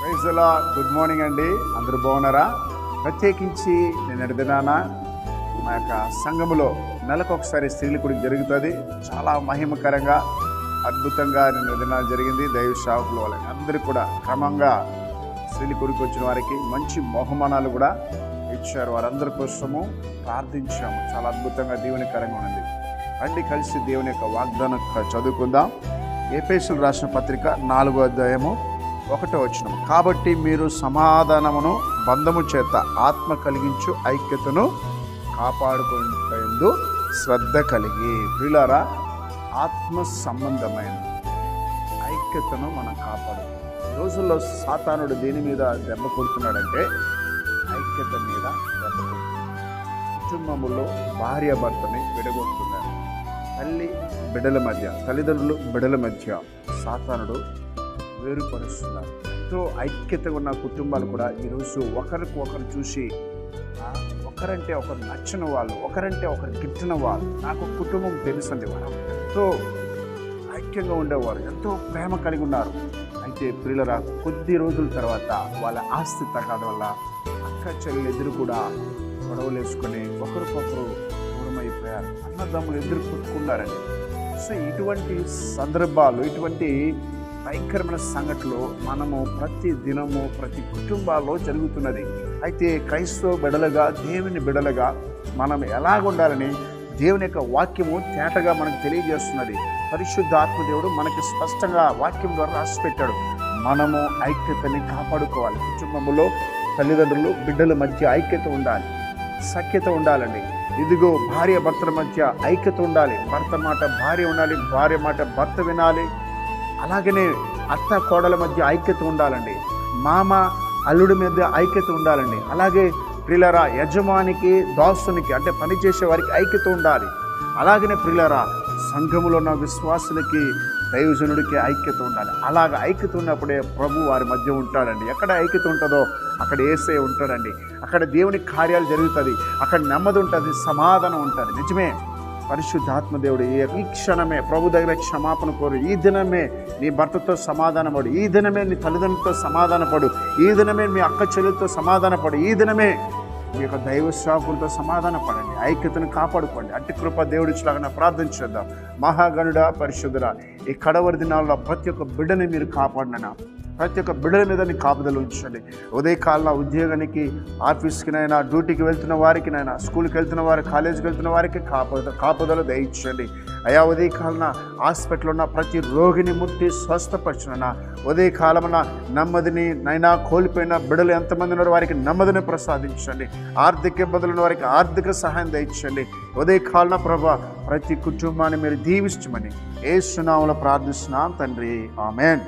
ప్రైజ్లా good morning అండి. అందరూ బాగున్నారా? ప్రత్యేకించి నేను ఎడదినానా మా యొక్క సంఘములో నెలకు ఒకసారి స్త్రీల జరుగుతుంది. చాలా మహిమకరంగా అద్భుతంగా నేను దినాలు జరిగింది. దైవ షాపుల వాళ్ళకి అందరూ కూడా క్రమంగా స్త్రీలు గుడికి వచ్చిన వారికి మంచి బహుమానాలు కూడా ఇచ్చారు. వారందరి కోసము ప్రార్థించాము. చాలా అద్భుతంగా దీవెనికరంగా ఉంది రండి కలిసి దేవుని యొక్క వాగ్దానం చదువుకుందాం. ఏపేసులు రాసిన పత్రిక నాలుగో అధ్యాయము ఒకటో వచ్చిన కాబట్టి మీరు సమాధానమును బంధము చేత ఆత్మ కలిగించు ఐక్యతను కాపాడుకుంటూ శ్రద్ధ కలిగి. ప్రియులారా ఆత్మ సంబంధమైన ఐక్యతను మనం కాపాడు రోజుల్లో సాతానుడు దేని మీద దెబ్బ కొడుతున్నాడంటే ఐక్యత మీద దెబ్బ కొడుతున్నాడు. కుటుంబములో భార్య భర్తని విడగొడుతున్నారు. తల్లి బిడ్డల మధ్య తల్లిదండ్రులు బిడ్డల మధ్య సాతానుడు వేరుపరుస్తున్నారు. ఎంతో ఐక్యతగా ఉన్న కుటుంబాలు కూడా ఈరోజు ఒకరికి ఒకరు చూసి ఒకరంటే ఒకరు నచ్చిన వాళ్ళు ఒకరంటే ఒకరు గిట్టిన వాళ్ళు నాకు కుటుంబం తెలుసండి వారు ఎంతో ఐక్యంగా ఉండేవారు ఎంతో ప్రేమ కలిగి ఉన్నారు. అయితే ప్రియులరా కొద్ది రోజుల తర్వాత వాళ్ళ ఆస్తి తగ్గడం వల్ల అక్క చెల్లెలు ఎదురు కూడా గొడవలు వేసుకొని ఒకరికొకరు దూరమైపోయారు. అన్నదమ్ములు ఎదురు కొట్టుకున్నారండి సో ఇటువంటి సందర్భాలు ఇటువంటి భయంకరమైన సంఘటనలు మనము ప్రతి దినము ప్రతి కుటుంబాల్లో జరుగుతున్నది. అయితే క్రైస్తవ బిడలుగా దేవుని బిడలుగా మనం ఎలాగ ఉండాలని దేవుని యొక్క వాక్యము తేటగా మనకు తెలియజేస్తున్నది. పరిశుద్ధ ఆత్మదేవుడు మనకి స్పష్టంగా వాక్యం ద్వారా రాసి పెట్టాడు మనము ఐక్యతని కాపాడుకోవాలి. కుటుంబంలో తల్లిదండ్రులు బిడ్డల మధ్య ఐక్యత ఉండాలి. సఖ్యత ఉండాలండి. ఇదిగో భార్య భర్తల మధ్య ఐక్యత ఉండాలి. భర్త మాట భార్య ఉండాలి భార్య మాట భర్త వినాలి. అలాగనే అత్త కోడల మధ్య ఐక్యత ఉండాలండి. మామ అల్లుడి మధ్య ఐక్యత ఉండాలండి. అలాగే ప్రిలరా యజమానికి దాసునికి అంటే పనిచేసే వారికి ఐక్యత ఉండాలి. అలాగనే ప్రిలరా సంఘములో ఉన్న విశ్వాసులకి దైవజనుడికి ఐక్యత ఉండాలి. అలాగ ఐక్యత ఉన్నప్పుడే ప్రభు వారి మధ్య ఉంటాడండి. ఎక్కడ ఐక్యత ఉంటుందో అక్కడ ఏసే ఉంటాడండి. అక్కడ దేవుని కార్యాలు జరుగుతుంది. అక్కడ నెమ్మది ఉంటుంది సమాధానం ఉంటుంది. నిజమే? పరిశుద్ధాత్మ దేవుడు ఈ క్షణమే ప్రభు దగ్గర క్షమాపణ కోరు. ఈ దినమే నీ భర్తతో సమాధానపడు. ఈ దినమే నీ తల్లిదండ్రులతో సమాధానపడు. ఈ దినమే మీ అక్క చెల్లెలతో సమాధానపడు. ఈ దినమే మీ యొక్క దైవ శ్రాపులతో సమాధాన పడండి ఐక్యతను కాపాడుకోండి. అట్టి కృప దేవుడిలాగా ప్రార్థన చేద్దాం. మహాగణుడ పరిశుద్ధుడ ఈ కడవరి దినాల్లో ప్రతి ఒక్క బిడ్డని మీరు కాపాడినా ప్రతి ఒక్క బిడ్డల మీద నీ కాపుదలు ఉంచండి. ఉదయకాలంలో ఉద్యోగానికి ఆఫీస్కినైనా డ్యూటీకి వెళ్తున్న వారికినైనా స్కూల్కి వెళ్తున్న వారి కాలేజీకి వెళ్తున్న వారికి కాపుద కాపుదలు దయించండి అయా ఉదయకాలన హాస్పిటల్లో ఉన్న ప్రతి రోగిని ముట్టి స్వస్థపరచున ఉదయకాలమున నెమ్మదిని నైనా కోల్పోయిన బిడ్డలు ఎంతమంది ఉన్నారో వారికి నెమ్మదిని ప్రసాదించండి. ఆర్థిక ఇబ్బందులు ఉన్న వారికి ఆర్థిక సహాయం దయచండి ఉదయకాలన ప్రభా ప్రతి కుటుంబాన్ని మీరు దీవించమని ఏ సునామంలో ప్రార్థిస్తున్నాం తండ్రి. ఆమెన్.